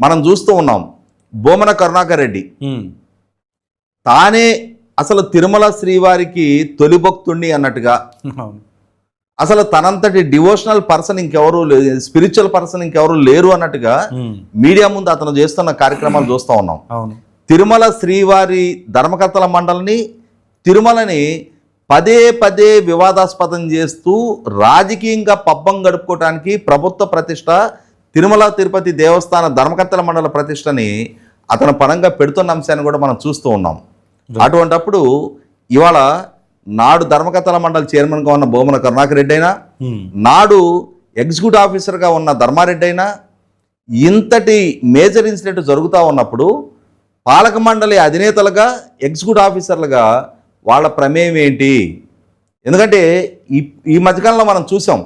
మనం చూస్తూ ఉన్నాం. బోమన కరుణాకర్ రెడ్డి. తానే అసలు తిరుమల శ్రీవారికి తొలి భక్తుణ్ణి అన్నట్టుగా. అసలు తనంతటి డివోషనల్ పర్సన్ ఇంకెవరు స్పిరిచువల్ పర్సన్ ఇంకెవరు లేరు అన్నట్టుగా. మీడియా ముందు అతను చేస్తున్న కార్యక్రమాలు చూస్తూ ఉన్నాం. తిరుమల శ్రీవారి ధర్మకర్తల మండలిని తిరుమలని పదే పదే వివాదాస్పదం చేస్తూ రాజకీయంగా పబ్బం గడుపుకోవడానికి ప్రభుత్వ ప్రతిష్ట తిరుమల తిరుపతి దేవస్థాన ధర్మకర్తల మండల ప్రతిష్టని అతను పరంగా పెడుతున్న అంశాన్ని కూడా మనం చూస్తూ ఉన్నాం అటువంటప్పుడు ఇవాళ నాడు ధర్మకర్తల మండలి చైర్మన్గా ఉన్న బొమ్మన కరుణాకర్ రెడ్డి అయినా. నాడు ఎగ్జిక్యూటివ్ ఆఫీసర్గా ఉన్న ధర్మారెడ్డి అయినా ఇంతటి మేజర్ ఇన్సిడెంట్ జరుగుతూ ఉన్నప్పుడు పాలక మండలి అధినేతలుగా ఎగ్జిక్యూటివ్ ఆఫీసర్లుగా వాళ్ళ ప్రమేయం ఏంటి ఎందుకంటే ఈ ఈ మధ్యకాలంలో మనం చూసాం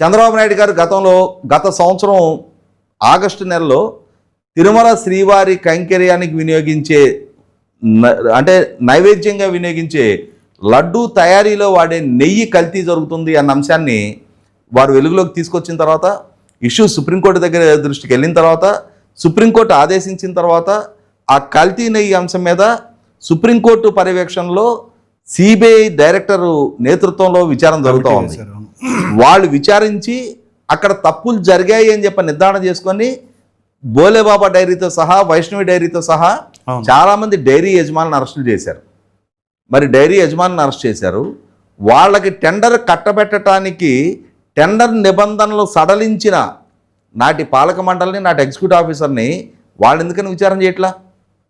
చంద్రబాబు నాయుడు గారు గతంలో గత సంవత్సరం ఆగస్టు నెలలో తిరుమల శ్రీవారి కైంకర్యానికి వినియోగించే అంటే నైవేద్యంగా వినియోగించే లడ్డూ తయారీలో వాడే నెయ్యి కల్తీ జరుగుతుంది అన్న అంశాన్ని వారు వెలుగులోకి తీసుకొచ్చిన తర్వాత ఇష్యూ సుప్రీంకోర్టు దగ్గర దృష్టికి వెళ్ళిన తర్వాత సుప్రీంకోర్టు ఆదేశించిన తర్వాత ఆ కల్తీ నెయ్యి అంశం మీద సుప్రీంకోర్టు పర్యవేక్షణలో సిబిఐ డైరెక్టర్ నేతృత్వంలో విచారణ జరుగుతూ ఉంది. వాళ్ళు విచారించి అక్కడ తప్పులు జరిగాయి అని చెప్పి నిర్ధారణ చేసుకొని బోలేబాబా డైరీతో సహా వైష్ణవి డైరీతో సహా అవును. చాలా మంది డైరీ యజమానులను అరెస్టులు చేశారు. మరి డైరీ యజమానులను అరెస్ట్ చేశారు. వాళ్ళకి టెండర్ కట్టబెట్టడానికి టెండర్ నిబంధనలు సడలించిన నాటి పాలక మండలిని నాటి ఎగ్జిక్యూటివ్ ఆఫీసర్ని వాళ్ళు ఎందుకని విచారణ చేయట్లా?